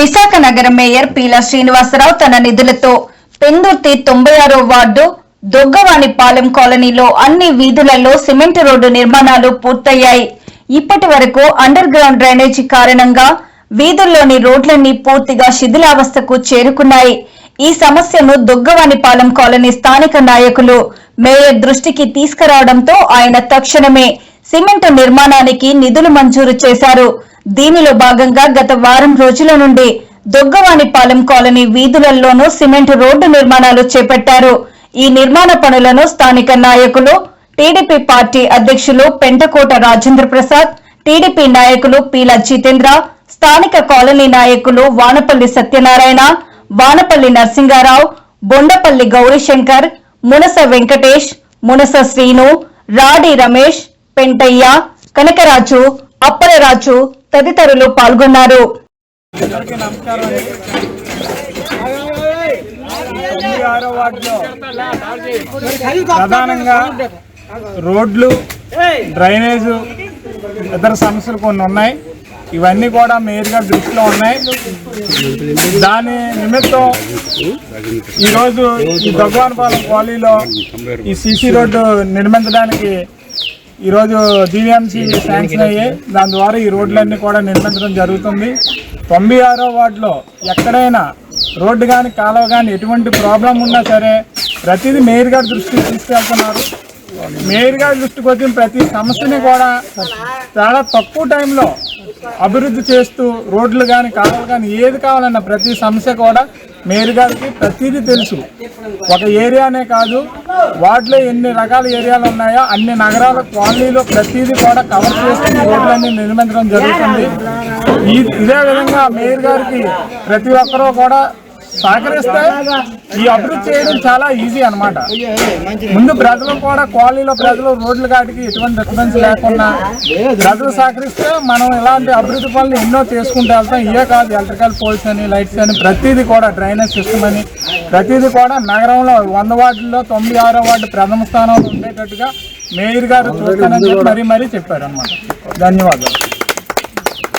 విశాఖ నగరం మేయర్ పీల శ్రీనివాసరావు తన నిధులతో పెందుర్తి తొంభై ఆరో వార్డు దొగ్గవాణిపాలెం కాలనీలో అన్ని వీధులలో సిమెంట్ రోడ్డు నిర్మాణాలు పూర్తయ్యాయి. ఇప్పటి వరకు అండర్ గ్రౌండ్ డ్రైనేజీ కారణంగా వీధుల్లోని రోడ్లన్నీ పూర్తిగా శిథిలావస్థకు చేరుకున్నాయి. ఈ సమస్యను దొగ్గవాణిపాలెం కాలనీ స్థానిక నాయకులు మేయర్ దృష్టికి తీసుకురావడంతో ఆయన తక్షణమే సిమెంట్ నిర్మాణానికి నిధులు మంజూరు చేశారు. దీనిలో భాగంగా గత వారం రోజుల నుండి దొగ్గవానిపాలెం కాలనీ వీధులలోనూ సిమెంట్ రోడ్డు నిర్మాణాలు చేపట్టారు. ఈ నిర్మాణ పనులను స్థానిక నాయకులు టీడీపీ పార్టీ అధ్యక్షులు పెంటకోట రాజేంద్ర ప్రసాద్ టీడీపీ నాయకులు పీల జితేంద్ర స్థానిక కాలనీ నాయకులు వానపల్లి సత్యనారాయణ వానపల్లి నరసింగారావు బొండపల్లి గౌరీశంకర్ మునస వెంకటేష్ మునస శ్రీను రాడి రమేష్ పెంటయ్య కనకరాజు అప్పలరాజు తదితరులు పాల్గొన్నారు. ప్రధానంగా రోడ్లు డ్రైనేజు ఇతర సమస్యలు కొన్ని ఉన్నాయి. ఇవన్నీ కూడా మేరుగా దృష్టిలో ఉన్నాయి. దాని నిమిత్తం ఈరోజు ఈ భగవాన్పాలెం కాలనీలో ఈ సీసీ రోడ్డు నిర్మించడానికి ఈరోజు జీవీఎంసీ శాంక్షన్ అయ్యాయి దాని ద్వారా ఈ రోడ్లన్నీ కూడా నిర్మించడం జరుగుతుంది. తొంభై ఆరో వార్డులో ఎక్కడైనా రోడ్డు కానీ కాలువ కానీ ఎటువంటి ప్రాబ్లం ఉన్నా సరే ప్రతిదీ మేయర్ గారి దృష్టికి తీసుకెళ్తున్నారు. మేయర్ గారి దృష్టికి వచ్చిన ప్రతి సమస్యని కూడా చాలా తక్కువ టైంలో అభివృద్ధి చేస్తూ రోడ్లు కానీ కాలువలు కానీ ఏది కావాలన్నా ప్రతి సమస్య కూడా మేయర్ గారికి ప్రతిదీ తెలుసు. ఒక ఏరియానే కాదు వాటిలో ఎన్ని రకాల ఏరియాలు ఉన్నాయో అన్ని నగరాల కాలనీలో ప్రతిదీ కూడా కవర్ చేస్తూ రోడ్లన్నీ నిర్మించడం జరుగుతుంది. ఈ ఇదే విధంగా మేయర్ గారికి ప్రతి ఒక్కరూ కూడా సహకరిస్తే ఈ అభివృద్ధి చేయడం చాలా ఈజీ అన్నమాట. ముందు ప్రజలు కూడా కాలనీలో ప్రజలు రోడ్ల కాటికి ఎటువంటి డిస్టర్బెన్స్ లేకుండా ప్రజలు సహకరిస్తే మనం ఇలాంటి అభివృద్ధి పనులు ఎన్నో చేసుకుంటూ వెళ్తాం. ఇవే కాదు ఎలక్ట్రికల్ పోల్స్ అని లైట్స్ అని ప్రతిదీ కూడా డ్రైనేజ్ సిస్టమ్ అని. ప్రతిదీ కూడా నగరంలో వంద వార్డుల్లో తొమ్మిది ఆరో వార్డు ప్రథమ స్థానంలో ఉండేటట్టుగా మేయర్ గారు చూస్తానని మరీ మరీ చెప్పారు అనమాట ధన్యవాదాలు.